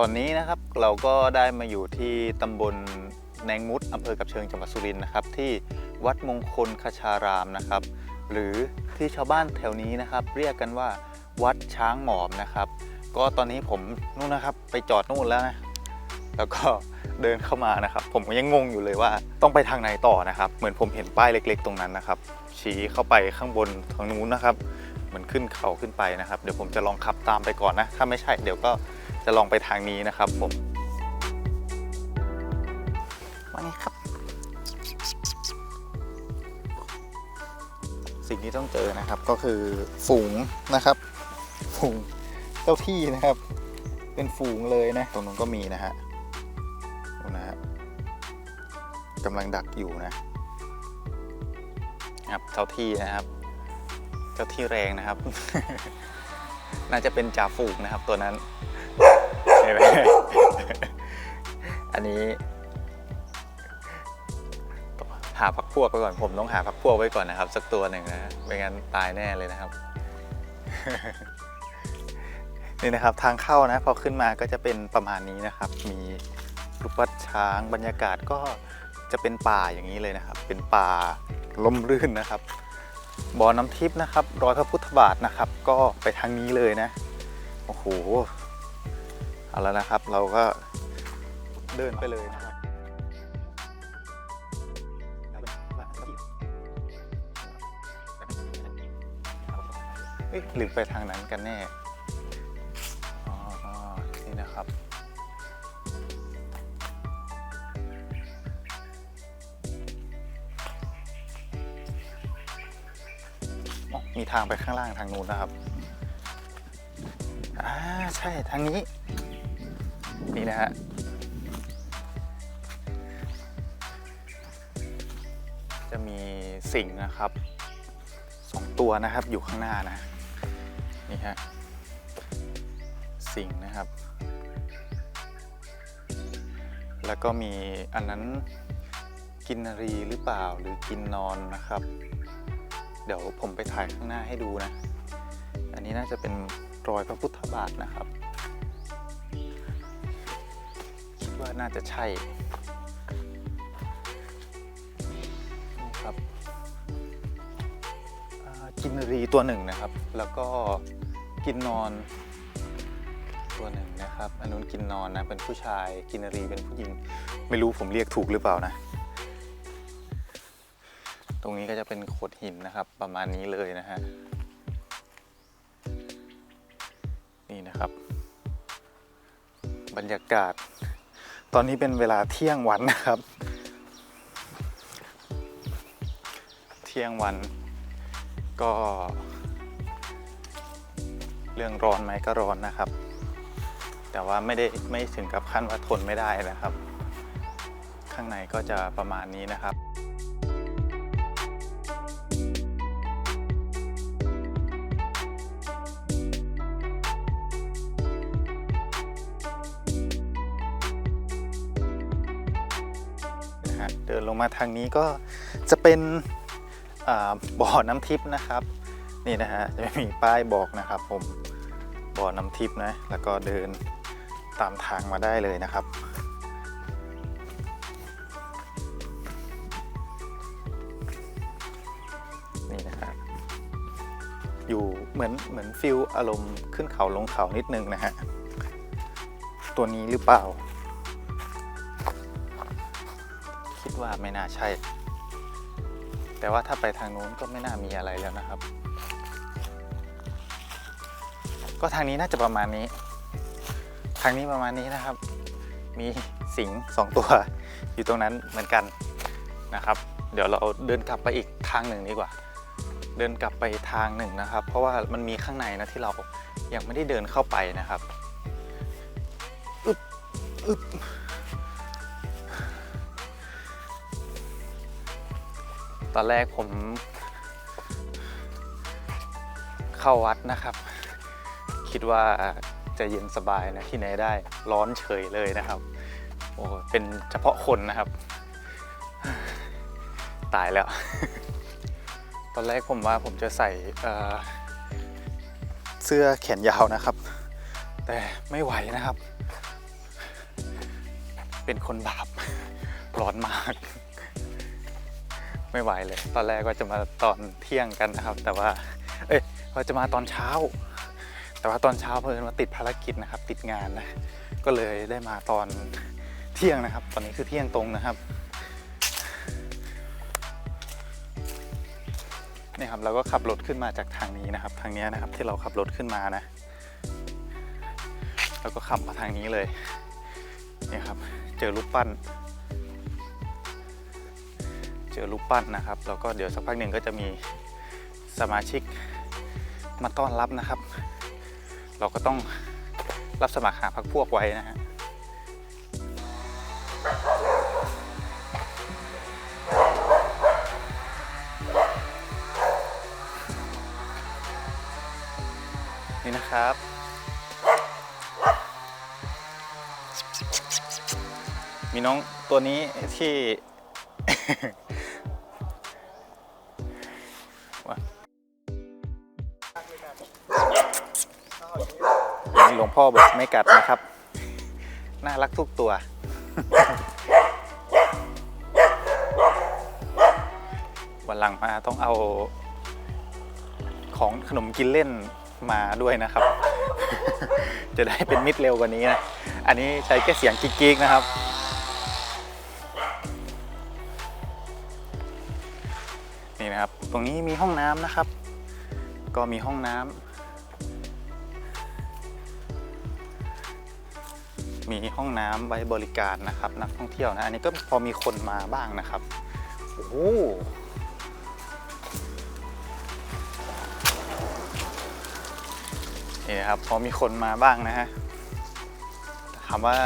ตอนนี้นะครับเราก็ได้มาอยู่ที่ตำบลแนงมุดอำเภอกับเชิงจังหวัดสุรินทร์นะครับ ที่วัดมงคลคชารามนะครับ หรือที่ชาวบ้านแถวนี้นะครับ เรียกกันว่าวัดช้างหมอบนะครับ ก็ตอนนี้ผมนู่นนะครับ ไปจอดนู่นแล้วนะแล้วก็เดินเข้ามานะครับ ผมก็ยังงงอยู่เลยว่าต้องไปทางไหนต่อนะครับ เหมือนผมเห็นป้ายเล็ก ๆ ตรงนั้นนะครับ ชี้เข้าไปข้างบนทางนู้นนะครับ เหมือนขึ้นเขาขึ้นไปนะครับ เดี๋ยวผมจะลองขับตามไปก่อนนะ ถ้าไม่ใช่เดี๋ยวก็ จะลองไปทางนี้นะครับผมว่าไงครับ สิ่งที่ต้องเจอนะครับก็คือฝูงนะครับฝูงเจ้าที่นะครับ เป็นฝูงเลยนะ ตรงนู้นก็มีนะฮะดูนะฮะกำลังดักอยู่นะครับเจ้าที่นะครับ เจ้าที่แรงนะครับ น่าจะเป็นจ่าฝูงนะครับตัวนั้น เห็นไหม อันนี้ หาพักพวกไปก่อนผมต้องหาพักพวกไว้ก่อนนะครับ สักตัวหนึ่งนะฮะไม่งั้นตายแน่เลยนะครับ นี่นะครับทางเข้านะพอขึ้นมาก็จะเป็นประมาณนี้นะครับ มีรูปปั้นช้างบรรยากาศก็จะเป็นป่าอย่างนี้เลยนะครับ เป็นป่าลมรื่นนะครับบ่อน้ำทิพย์นะครับ รอยพระพุทธบาทนะครับ ก็ไปทางนี้เลยนะ โอ้โห เอาแล้วนะครับ เราก็เดินไปเลยนะครับเอ๊ะหรือไปทางนั้นกันแน่อ๋อนี่นะครับมีทางไปข้างล่างทางนู้นนะครับ อ่า ใช่ ทางนี้ นี่นะฮะจะมีสิงห์นะครับสองตัวนะครับอยู่ข้างหน้านะนี่ฮะสิงห์นะครับ แล้วก็มีอันนั้นกินนารีหรือเปล่าหรือกินนอนนะครับ เดี๋ยวผมไปถ่ายข้างหน้าให้ดูนะ อันนี้น่าจะเป็นรอยพระพุทธบาทนะครับ ว่าน่าจะใช่ครับกินรีตัวหนึ่งนะครับ แล้วก็กินนอนตัวหนึ่งนะครับ อันนู้นกินนอนนะ เป็นผู้ชาย กินรีเป็นผู้หญิง ไม่รู้ผมเรียกถูกหรือเปล่านะ ตรงนี้ก็จะเป็นโขดหินนะครับ ประมาณนี้เลยนะฮะ นี่นะครับ บรรยากาศ ตอนนี้เป็นเวลาเที่ยงวันนะครับ เที่ยงวัน ก็ เรื่องร้อนไหมก็ร้อนนะครับ แต่ว่าไม่ได้ไม่ถึงกับขั้นว่าทนไม่ได้นะครับ ข้างในก็จะประมาณนี้นะครับ ลงมาทางนี้ก็จะเป็นบ่อน้ำทิพย์นะครับ นี่นะฮะจะมีป้ายบอกนะครับ ผมบ่อน้ำทิพย์นะ แล้วก็เดินตามทางมาได้เลยนะครับนี่นะฮะอยู่เหมือนเหมือนฟิลอารมณ์ขึ้นเขาลงเขานิดนึงนะฮะตัวนี้หรือเปล่า ว่าไม่น่าใช่ แต่ว่าถ้าไปทางนู้นก็ไม่น่ามีอะไรแล้วนะครับ ก็ทางนี้น่าจะประมาณนี้ ทางนี้ประมาณนี้นะครับ มีสิงห์สองตัวอยู่ตรงนั้นเหมือนกันนะครับ เดี๋ยวเราเดินกลับไปอีกทางหนึ่งดีกว่า เดินกลับไปทางหนึ่งนะครับ เพราะว่ามันมีข้างในนะที่เรายังไม่ได้เดินเข้าไปนะครับอึบอึบ ตอนแรกผม เข้าวัดนะครับ คิดว่าจะเย็นสบายนะที่ไหนได้ร้อนเฉยเลยนะครับ โอ้เป็นเฉพาะคนนะครับ ตายแล้ว ตอนแรกผมว่าผมจะใส่เเสื้อแขนยาวนะครับ แต่ไม่ไหวนะครับ เป็นคนบาปร้อนมาก ไม่ไหวเลย ตอนแรกก็จะมาตอนเที่ยงกันนะครับ แต่ว่า เอ้ยเราจะมาตอนเช้า แต่ว่าตอนเช้าเพิ่นมาติดภารกิจนะครับ ติดงานนะ ก็เลยได้มาตอนเที่ยงนะครับ ตอนนี้คือเที่ยงตรงนะครับนี่ครับเราก็ขับรถขึ้นมาจากทางนี้นะครับ ทางนี้นะครับที่เราขับรถขึ้นมานะแล้วก็ขับมาทางนี้เลยนี่ครับ เจอรูปปั้น เจอรูปปั้นนะครับ แล้วก็เดี๋ยวสักพักหนึ่งก็จะมีสมาชิกมาต้อนรับนะครับ เราก็ต้องรับสมัครหาพักพวกไว้นะฮะนี่นะครับ มีน้องตัวนี้ที่ พ่อบอกไม่กัดนะครับ น่ารักทุกตัว วันหลังมาต้องเอา ของขนมกินเล่นมาด้วยนะครับ จะได้เป็นมิตรเร็วกว่านี้นะ อันนี้ใช้แค่เสียงกิ๊กๆนะครับนี่นะครับ ตรงนี้มีห้องน้ำนะครับ ก็มีห้องน้ำ มีห้องน้ำไว้บริการนะครับ นักท่องเที่ยวนะ อันนี้ก็พอมีคนมาบ้างนะครับ โอ้โหนี่นะครับพอมีคนมาบ้างนะฮะถามว่า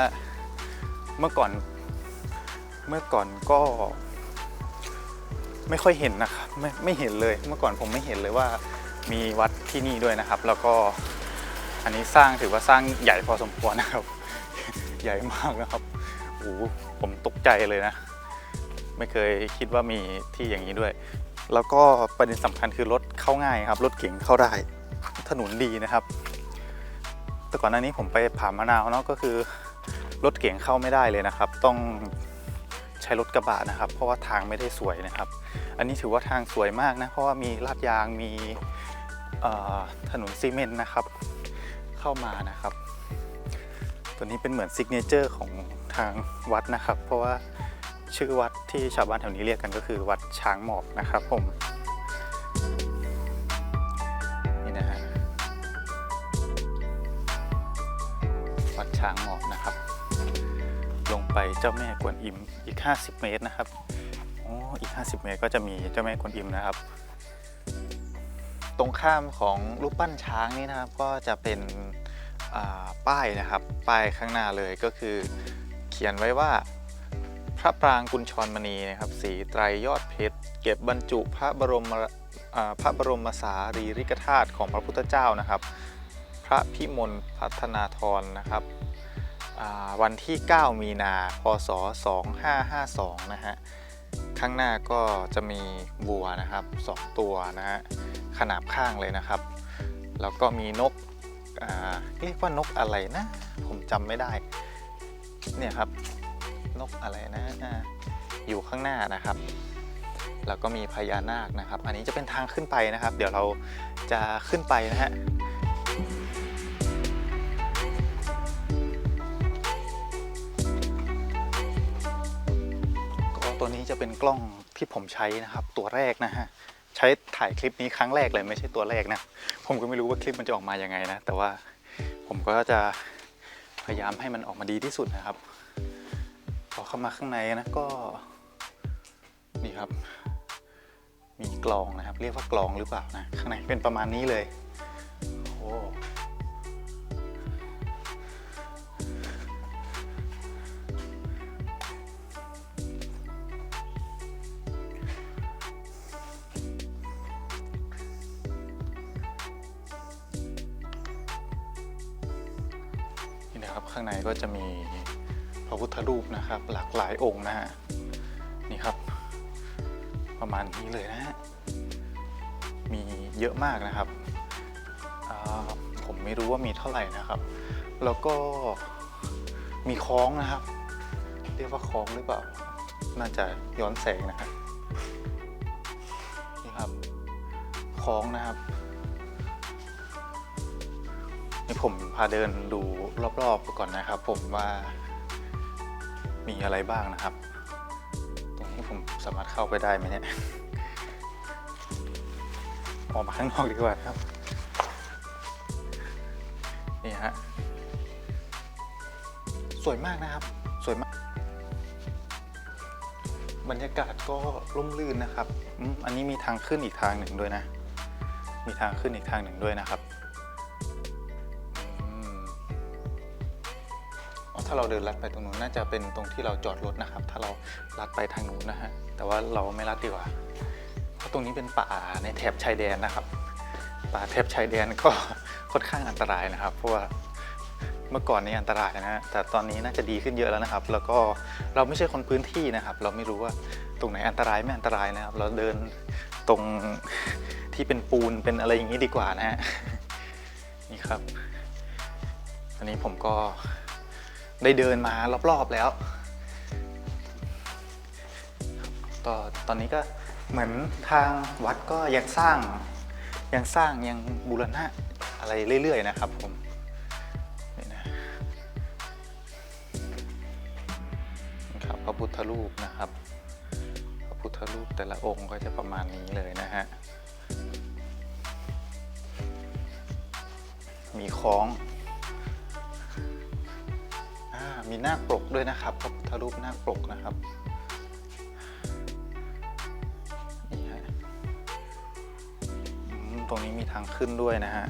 เมื่อก่อนเมื่อก่อนก็ไม่ค่อยเห็นนะครับไม่ไม่เห็นเลยเมื่อก่อนผมไม่เห็นเลยว่ามีวัดที่นี่ด้วยนะครับ แล้วก็อันนี้สร้างถือว่าสร้างใหญ่พอสมควรนะครับ ใหญ่มากนะครับโอ้ผมตกใจเลยนะ ไม่เคยคิดว่ามีที่อย่างนี้ด้วย แล้วก็ประเด็นสำคัญคือรถเข้าง่ายครับ รถเก๋งเข้าได้ ถนนดีนะครับ แต่ก่อนหน้านี้ผมไปผ่ามะนาวเนาะก็คือ รถเก๋งเข้าไม่ได้เลยนะครับ ต้องใช้รถกระบะนะครับ เพราะว่าทางไม่ได้สวยนะครับ อันนี้ถือว่าทางสวยมากนะ เพราะว่ามีลาดยางมีถนนซีเมนต์นะครับ เข้ามานะครับ ตัวนี้เป็นเหมือนซิกเนเจอร์ของทางวัดนะครับ เพราะว่าชื่อวัดที่ชาวบ้านแถวนี้เรียกกันก็คือวัดช้างหมอบนะครับผมนี่นะฮะวัดช้างหมอบนะครับ ลงไปเจ้าแม่กวนอิมอีก 50 เมตรนะครับอ้อีก 50 เมตรก็จะมีเจ้าแม่กวนอิมนะครับ ตรงข้ามของรูปปั้นช้างนี่นะครับก็จะเป็น ป้ายนะครับป้ายข้างหน้าเลยก็คือ เขียนไว้ว่า พระปรางกุญชรมณีนะครับสีไตรยอดเพชรเก็บบรรจุพระบรมพระบรมสารีริกธาตุของพระพุทธเจ้านะครับ พระพิมลพัฒนาธรนะครับวันที่ 9 มีนาพศ 2552 นะฮะ ข้างหน้าก็จะมีบัวนะครับ 2 ตัวนะฮะ ขนาบข้างเลยนะครับ แล้วก็มีนก อ่าเรียกว่านกอะไรนะ ผมจำไม่ได้ เนี่ยครับ นกอะไรนะอ่าอยู่ข้างหน้านะครับ แล้วก็มีพญานาคนะครับ อันนี้จะเป็นทางขึ้นไปนะครับ เดี๋ยวเราจะขึ้นไปนะฮะก็ตัวนี้จะเป็นกล้องที่ผมใช้นะครับ ตัวแรกนะฮะ ใช้ถ่ายคลิปนี้ครั้งแรกเลยไม่ใช่ตัวแรกนะ ผมก็ไม่รู้ว่าคลิปมันจะออกมายังไงนะ แต่ว่าผมก็จะพยายามให้มันออกมาดีที่สุดนะครับ พอเข้ามาข้างในนะก็นี่ครับ มีกลองนะครับ เรียกว่ากลองหรือเปล่านะ ข้างในเป็นประมาณนี้เลยโอ้างในก็จะมีพระพุทธรูปนะครับ หลากหลายองค์นะฮะนี่ครับ ประมาณนี้เลยนะฮะมีเยอะมากนะครับผมไม่รู้ว่ามีเท่าไหร่นะครับ แล้วก็มีคล้องนะครับ เรียกว่าคลองหรือเปล่า น่าจะย้อนแสงนะครับนี่ครับคลองนะครับ นี่ผมพาเดินดูรอบๆไปก่อนนะครับ ผมว่ามีอะไรบ้างนะครับ ตรงนี้ผมสามารถเข้าไปได้ไหมเนี่ย ออกมาข้างนอกดีกว่าครับ นี่ฮะ สวยมากนะครับ สวยมาก บรรยากาศก็ร่มรื่นนะครับ อันนี้มีทางขึ้นอีกทางหนึ่งด้วยนะ มีทางขึ้นอีกทางหนึ่งด้วยนะครับ ถ้าเราเดินลัดไปตรงนู้นน่าจะเป็นตรงที่เราจอดรถนะครับ ถ้าเราลัดไปทางนู้นนะฮะแต่ว่าเราไม่ลัดดีกว่าเพราะตรงนี้เป็นป่าในแถบชายแดนนะครับ ป่าแถบชายแดนก็ค่อนข้างอันตรายนะครับ เพราะว่าเมื่อก่อนนี้อันตรายนะฮะแต่ตอนนี้น่าจะดีขึ้นเยอะแล้วนะครับ แล้วก็เราไม่ใช่คนพื้นที่นะครับ เราไม่รู้ว่าตรงไหนอันตรายไม่อันตรายนะครับ เราเดินตรงที่เป็นปูนเป็นอะไรอย่างนี้ดีกว่านะฮะนี่ครับ อันนี้ผมก็ ได้เดินมารอบๆแล้วตอตอนนี้ก็เหมือนทางวัดก็ยังสร้างยังสร้างยังบูรณะอะไรเรื่อย ๆ นะครับผมนี่นะครับพระพุทธรูปนะครับ พระพุทธรูปแต่ละองค์ก็จะประมาณนี้เลยนะฮะมีคล้อง มีนาปลกด้วยนะครับพระพุทธรูปนาปลกนะครับนี่ฮะตรงนี้มีทางขึ้นด้วยนะฮะ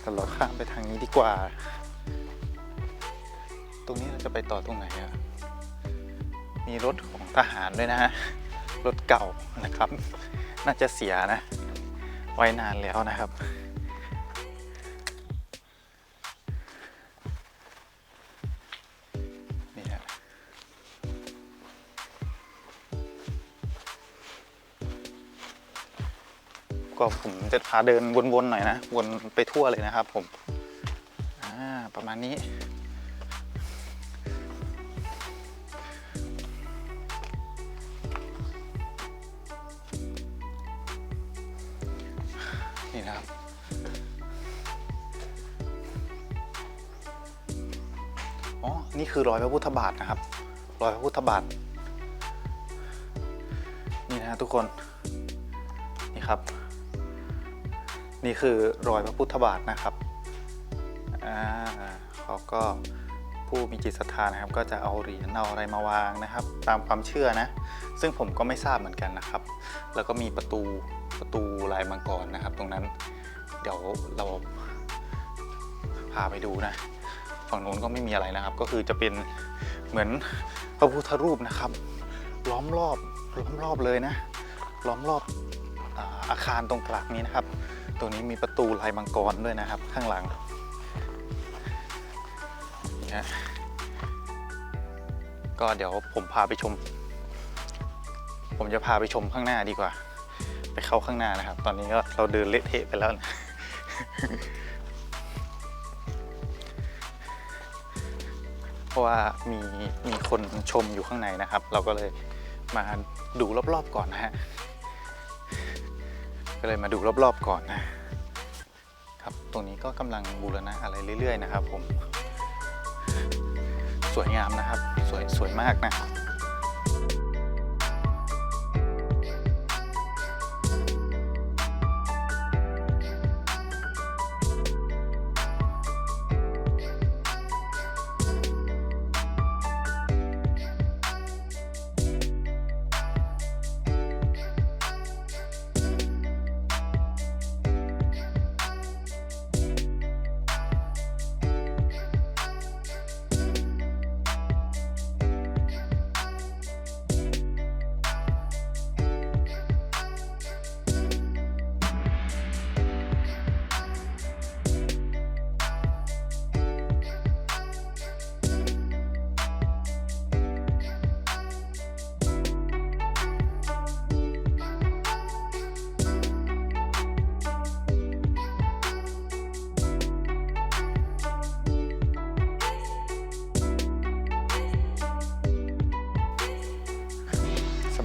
แต่เราข้ามไปทางนี้ดีกว่า ตรงนี้เราจะไปต่อตรงไหนอะมีรถของทหารด้วยนะฮะ รถเก่านะครับ น่าจะเสียนะ ไว้นานแล้วนะครับ ก็ผมจะพาเดินวนๆหน่อยนะ วนไปทั่วเลยนะครับผมประมาณนี้ นี่นะครับอ๋อ นี่คือรอยพระพุทธบาทนะครับ รอยพระพุทธบาท นี่นะฮะทุกคน นี่ครับ นี่คือรอยพระพุทธบาทนะครับอ่าเขาก็ผู้มีจิตศรัทธานะครับ ก็จะเอาเหรียญเอาอะไรมาวางนะครับ ตามความเชื่อนะ ซึ่งผมก็ไม่ทราบเหมือนกันนะครับ แล้วก็มีประตูประตูลายมังกรนะครับ ตรงนั้นเดี๋ยวเราพาไปดูนะฝั่งนู้นก็ไม่มีอะไรนะครับ ก็คือจะเป็นเหมือนพระพุทธรูปนะครับ ล้อมรอบล้อมรอบเลยนะ ล้อมรอบออาคารตรงกลางนี้นะครับ ตรงนี้มีประตูลายมังกรด้วยนะครับ ข้างหลังนี่ฮะก็เดี๋ยวผมพาไปชม ผมจะพาไปชมข้างหน้าดีกว่า ไปเข้าข้างหน้านะครับ ตอนนี้ก็เราเดินเละเทะไปแล้วนะเพราะว่ามีมีคนชมอยู่ข้างในนะครับ เราก็เลยมาดูรอบๆก่อนนะฮะ ก็เลยมาดูรอบๆก่อนนะครับ ตรงนี้ก็กำลังบูรณะอะไรเรื่อย ๆ นะครับ ผม สวยงามนะครับ สวยสวยมากนะบ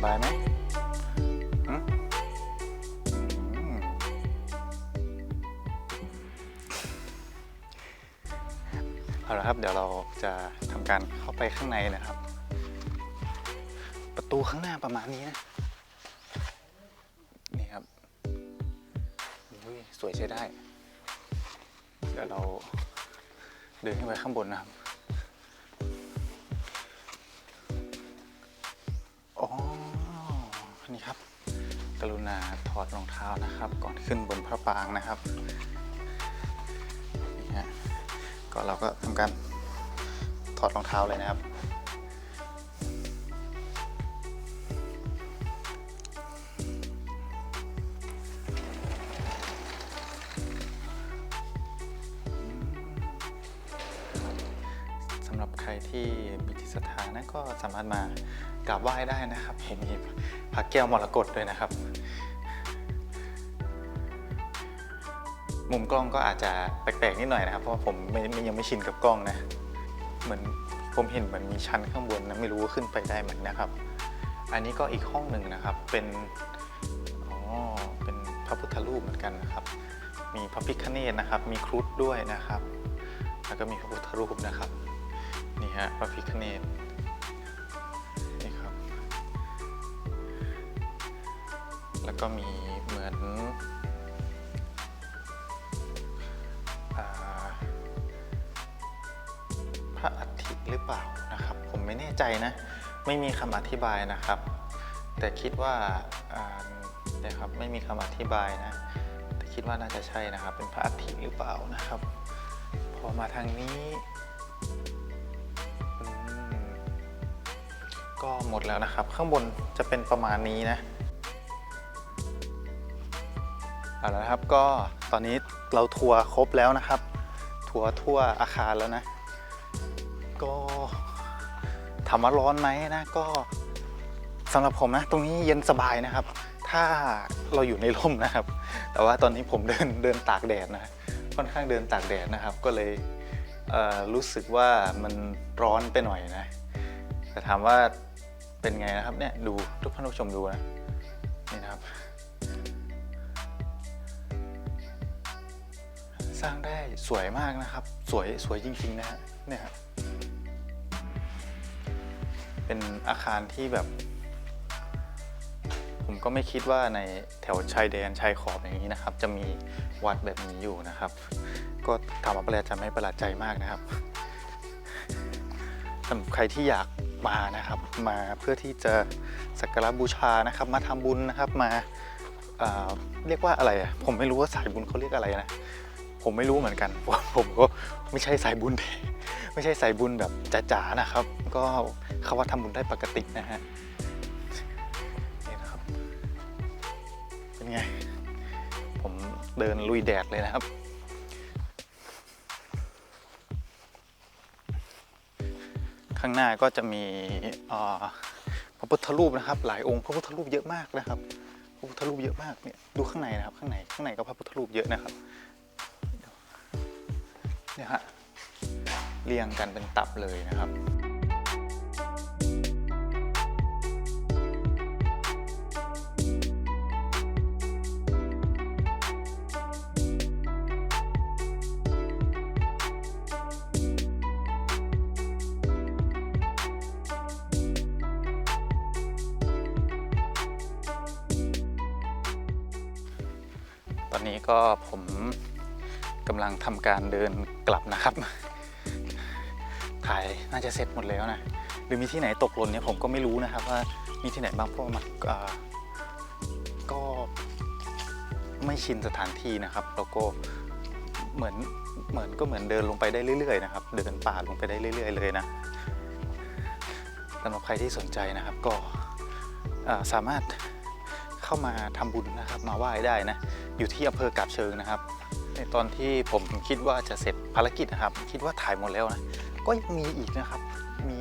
ายไหมหึอืมเอาละครับ เดี๋ยวเราจะทำการเข้าไปข้างในนะครับ ประตูข้างหน้าประมาณนี้นะ นี่ครับอุ้ยสวยใช้ได้ เดี๋ยวเราเดินขึ้นไปข้างบนนะครับ ถอดรองเท้านะครับ ก่อนขึ้นบนพระปรางนะครับนี่ฮะก็เราก็ทำการถอดรองเท้าเลยนะครับสำหรับใครที่มีจิตศรัทธานะก็สามารถมากราบไหว้ได้นะครับ เห็นมีพระแก้วมรกตด้วยนะครับ มุมกล้องก็อาจจะแปลกๆนิดหน่อยนะครับ เพราะผมไม่ไม่ยังไม่ชินกับกล้องนะ เหมือนผมเห็นเหมือนมีชั้นข้างบนนะไม่รู้ว่าขึ้นไปได้ไหมนะครับ อันนี้ก็อีกห้องหนึ่งนะครับ เป็นอ๋อเป็นพระพุทธรูปเหมือนกันนะครับ มีพระพิฆเนศนะครับ มีครุฑด้วยนะครับ แล้วก็มีพระพุทธรูปนะครับ นี่ฮะพระพิฆเนศนี่ครับ แล้วก็มีเหมือน หรือเปล่านะครับ ผมไม่แน่ใจนะ ไม่มีคำอธิบายนะครับ แต่คิดว่าเครับไม่มีคำอธิบายนะ แต่คิดว่าน่าจะใช่นะครับ เป็นพระอัฐิหรือเปล่านะครับ พอมาทางนี้ก็หมดแล้วนะครับ ข้างบนจะเป็นประมาณนี้นะเอาละครับก็ตอนนี้เราทัวร์ครบแล้วนะครับ ทัวร์ทั่วอาคารแล้วนะ ถามว่าร้อนไหมนะก็สำหรับผมนะ ตรงนี้เย็นสบายนะครับ ถ้าเราอยู่ในร่มนะครับ แต่ว่าตอนนี้ผมเดินเดินตากแดดนะค่อนข้างเดินตากแดดนะครับ ก็เลยเรู้สึกว่ามันร้อนไปหน่อยนะแต่ถามว่าเป็นไงนะครับเนี่ยดูทุกท่านผู้ชมดูนะนี่นะครับ สร้างได้สวยมากนะครับ สวยสวยจริงๆนะฮะเนี่ยครับ เป็นอาคารที่แบบ ผมก็ไม่คิดว่าในแถวชายแดนชายขอบอย่างนี้นะครับ จะมีวัดแบบนี้อยู่นะครับ ก็ถามว่าประหลาดใจไหมประหลาดใจมากนะครับสำหรับใครที่อยากมานะครับ มาเพื่อที่จะสักการะบูชานะครับ มาทำบุญนะครับมาเอ่อเรียกว่าอะไรอะผมไม่รู้ว่าสายบุญเขาเรียกอะไรนะผมไม่รู้เหมือนกันเพราะผมก็ไม่ใช่สายบุญ ไม่ใช่ใสายบุญแบบจ๋าๆนะครับ ก็เขาว่าทำบุญได้ปกตินะฮะนี่นะครับ เป็นไง ผมเดินลุยแดดเลยนะครับข้างหน้าก็จะมีพระพุทธรูปนะครับ หลายองค์พระพุทธรูปเยอะมากนะครับ พระพุทธรูปเยอะมากเนี่ยดูข้างในนะครับ ข้างในข้างในก็พระพุทธรูปเยอะนะครับเนี่ยฮะ เรียงกันเป็นตับเลยนะครับตอนนี้ก็ผมกำลังทำการเดินกลับนะครับ ถ่ายน่าจะเสร็จหมดแล้วนะ หรือมีที่ไหนตกหล่นเนี่ยผมก็ไม่รู้นะครับว่ามีที่ไหนบ้างเพราะมันก็ไม่ชินสถานที่นะครับแล้วก็เหมือนเหมือนก็เหมือนเดินลงไปได้เรื่อยๆนะครับ เดินป่าลงไปได้เรื่อย ๆ เลยนะสำหรับใครที่สนใจนะครับก็สามารถเข้ามาทำบุญนะครับ มาไหว้ได้นะ อยู่ที่อำเภอกาบเชิงนะครับ ในตอนที่ผมคิดว่าจะเสร็จภารกิจนะครับ คิดว่าถ่ายหมดแล้วนะ ก็ยังมีอีกนะครับ มี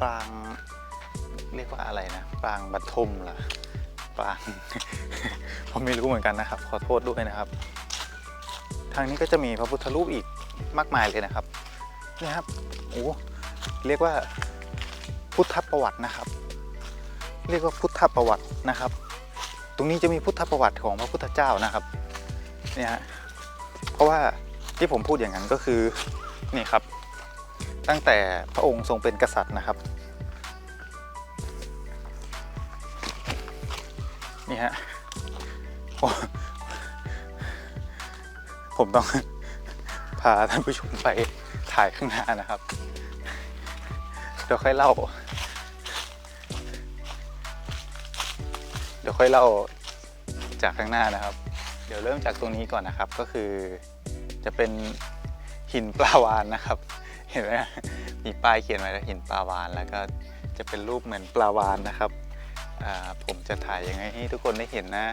ปรางเรียกว่าอะไรนะปรางบัตทมเหรอปราง ผมไม่รู้เหมือนกันนะครับ ขอโทษด้วยนะครับ ทางนี้ก็จะมีพระพุทธรูปอีกมากมายเลยนะครับเนี่ยครับโอ้เรียกว่าพุทธประวัตินะครับ เรียกว่าพุทธประวัตินะครับ ตรงนี้จะมีพุทธประวัติของพระพุทธเจ้านะครับเนี่ยฮะเพราะว่าที่ผมพูดอย่างนั้นก็คือนี่ครับ ตั้งแต่พระองค์ทรงเป็นกษัตริย์นะครับนี่ฮะผมต้องพาท่านผู้ชมไปถ่ายข้างหน้านะครับเดี๋ยวค่อยเล่า เดี๋ยวค่อยเล่าจากข้างหน้านะครับ เดี๋ยวเริ่มจากตรงนี้ก่อนนะครับก็คือจะเป็นหินปลาวานนะครับ เห็นไหมมีป้ายเขียนไว้แล้วหินปลาวานแล้วก็จะเป็นรูปเหมือนปลาวานนะครับผมจะถ่ายยังไงให้ทุกคนได้เห็นนะ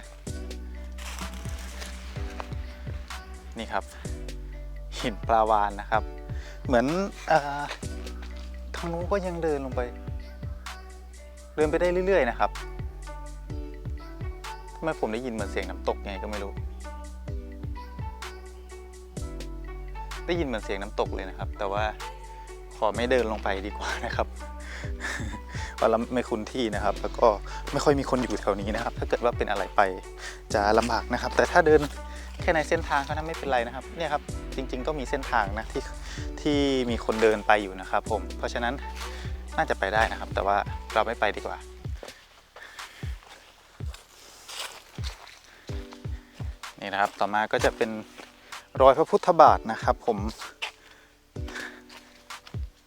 นี่ครับ หินปลาวานนะครับ เหมือนอทางนู้นก็ยังเดินลงไป เดินไปได้เรื่อย ๆ นะครับทำไมผมได้ยินเหมือนเสียงน้ำตกไงก็ไม่รู้ ได้ยินเหมือนเสียงน้ำตกเลยนะครับ แต่ว่าขอไม่เดินลงไปดีกว่านะครับเพราะเราไม่คุ้นที่นะครับ แล้วก็ไม่ค่อยมีคนอยู่แถวนี้นะครับ ถ้าเกิดว่าเป็นอะไรไปจะลำบากนะครับ แต่ถ้าเดินแค่ในเส้นทางเท่านั้นไม่เป็นไรนะครับ เนี่ยครับจริง ๆ ก็มีเส้นทางนะที่ที่มีคนเดินไปอยู่นะครับ ผม เพราะฉะนั้นน่าจะไปได้นะครับ แต่ว่าเราไม่ไปดีกว่านี่นะครับ ต่อมาก็จะเป็น รอยพระพุทธบาทนะครับ ผม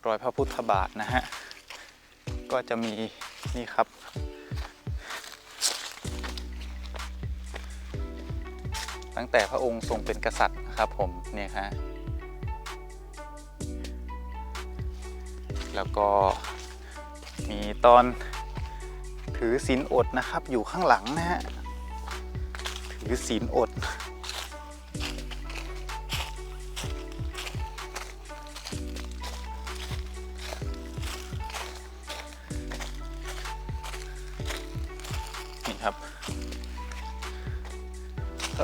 รอยพระพุทธบาทนะฮะก็จะมีนี่ครับ ตั้งแต่พระองค์ทรงเป็นกษัตริย์นะครับผมเนี่ยฮะแล้วก็มีตอนถือศีลอดนะครับอยู่ข้างหลังนะฮะถือศีลอด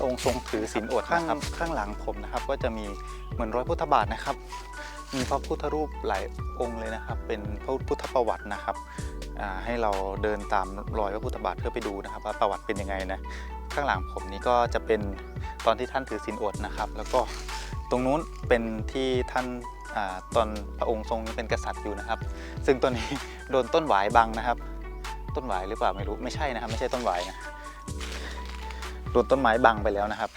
องค์ทรงถือศีลอดข้างข้างหลังผมนะครับ ก็จะมีเหมือนร้อยพุทธบาทนะครับ มีพระพุทธรูปหลายองค์เลยนะครับ เป็นพระพุทธประวัตินะครับให้เราเดินตามรอยพระพุทธบาทเพื่อไปดูนะครับ ว่าประวัติเป็นยังไงนะข้างหลังผมนี้ก็จะเป็นตอนที่ท่านถือศีลอดนะครับ แล้วก็ตรงนู้นเป็นที่ท่านอตอนพระองค์ทรงเป็นกษัตริย์อยู่นะครับ ซึ่งตัวนี้โดนต้นหวายบังนะครับ ต้นหวายหรือเปล่าไม่รู้ไม่ใช่นะครับ ไม่ใช่ต้นหวายนะ โดนต้นไม้บังไปแล้วนะครับ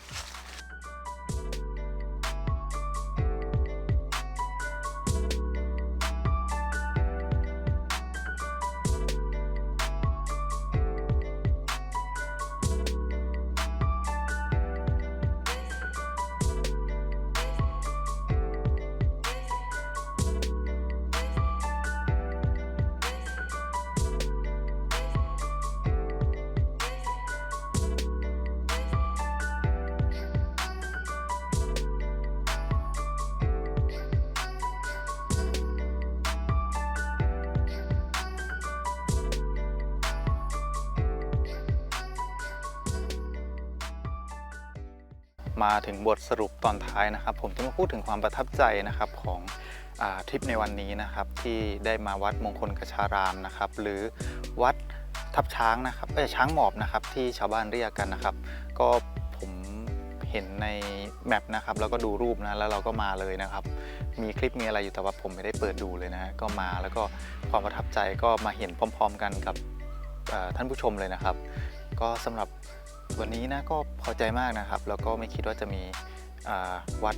มาถึงบทสรุปตอนท้ายนะครับ ผมจะมาพูดถึงความประทับใจนะครับของอทริปในวันนี้นะครับ ที่ได้มาวัดมงคลกชารามนะครับ หรือวัดทับช้างนะครับเอ้ช้างหมอบนะครับที่ชาวบ้านเรียกกันนะครับ ก็ผมเห็นในแมปนะครับแล้วก็ดูรูปนะแล้วเราก็มาเลยนะครับ มีคลิปมีอะไรอยู่แต่ว่าผมไม่ได้เปิดดูเลยนะก็มาแล้วก็ความประทับใจก็มาเห็นพร้อม ๆ กันกับท่านผู้ชมเลยนะครับ ก็สำหรับ วันนี้นะก็พอใจมากนะครับ แล้วก็ไม่คิดว่าจะมีวัด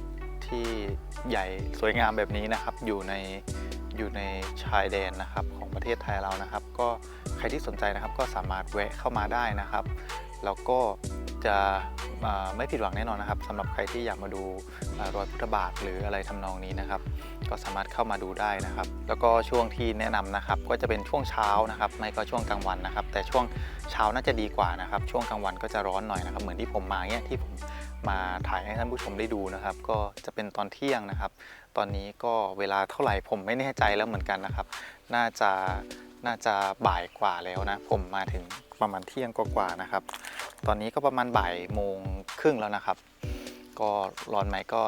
ที่ใหญ่สวยงามแบบนี้นะครับ อยู่ในอยู่ในชายแดนนะครับของประเทศไทยเรานะครับ ก็ใครที่สนใจนะครับก็สามารถแวะเข้ามาได้นะครับ แล้วก็จะไม่ผิดหวังแน่นอนนะครับสำหรับใครที่อยากมาดูอรอยพุทธบาทหรืออะไรทำนองนี้นะครับ ก็สามารถเข้ามาดูได้นะครับ แล้วก็ช่วงที่แนะนำนะครับ ก็จะเป็นช่วงเช้านะครับ ไม่ก็ช่วงกลางวันนะครับ แต่ช่วงเช้าน่าจะดีกว่านะครับ ช่วงกลางวันก็จะร้อนหน่อยนะครับ เหมือนที่ผมมาเนี่ยที่ผมมาถ่ายให้ท่านผู้ชมได้ดูนะครับ ก็จะเป็นตอนเที่ยงนะครับ ตอนนี้ก็เวลาเท่าไหร่ผมไม่แน่ใจแล้วเหมือนกันนะครับ น่าจะ น่าจะบ่ายกว่าแล้วนะ ผมมาถึงประมาณเที่ยงกว่าๆนะครับ ตอนนี้ก็ประมาณบ่ายโมงครึ่งแล้วนะครับ ก็ร้อนไหมก็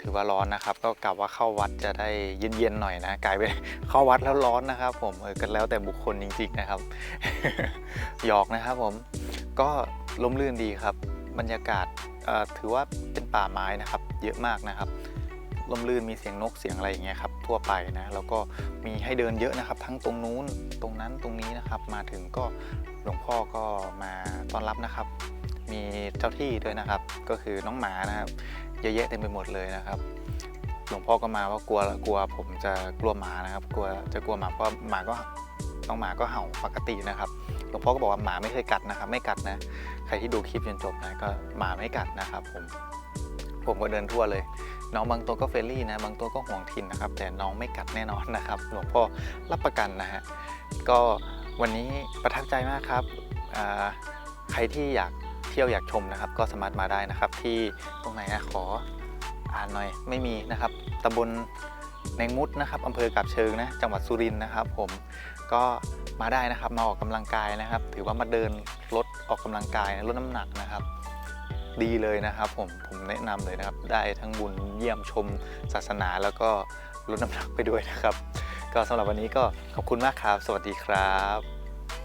ถือว่าร้อนนะครับ ก็กลับว่าเข้าวัดจะได้เย็นๆหน่อยนะ กลายเป็นเข้าวัดแล้วร้อนนะครับ ผมเออกันแล้วแต่บุคคลจริงๆนะครับหยอกนะครับผมก็ล้มลื่นดีครับ บรรยากาศถือว่าเป็นป่าไม้นะครับ เยอะมากนะครับ ล่มลื่นมีเสียงนกเสียงอะไรอย่างเงี้ยครับทั่วไปนะแล้วก็มีให้เดินเยอะนะครับ ทั้งตรงนู้นตรงนั้นตรงนี้นะครับ มาถึงก็หลวงพ่อก็มาต้อนรับนะครับ มีเจ้าที่ด้วยนะครับ ก็คือน้องหมานะครับเยอะแยะเต็มไปหมดเลยนะครับหลวงพ่อก็มาว่ากลัวกลัวผมจะกลัวหมานะครับ กลัวจะกลัวหมาเพราะหมาก็น้องหมาก็เห่าปกตินะครับหลวงพ่อก็บอกว่าหมาไม่เคยกัดนะครับ ไม่กัดนะ ใครที่ดูคลิปจนจบนะก็หมาไม่กัดนะครับ ผม ผมก็เดินทั่วเลย น้องบางตัวก็เฟรนลี่นะ บางตัวก็ห่วงถิ่นนะครับ แต่น้องไม่กัดแน่นอนนะครับ หลวงพ่อรับประกันนะฮะ ก็วันนี้ประทับใจมากครับ ใครที่อยากเที่ยวอยากชมนะครับ ก็สามารถมาได้นะครับ ที่ตรงไหนนะขออ่านหน่อยไม่มีนะครับตำบลแนงมุดนะครับอำเภอกับเชิงนะจังหวัดสุรินทร์นะครับ ผมก็มาได้นะครับมาออกกำลังกายนะครับ ถือว่ามาเดินลดออกกำลังกายลดน้ำหนักนะครับ ดีเลยนะครับผมผมแนะนำเลยนะครับ ได้ทั้งบุญเยี่ยมชมศาสนาแล้วก็ลดน้ำหนักไปด้วยนะครับ ก็สำหรับวันนี้ก็ขอบคุณมากครับ สวัสดีครับ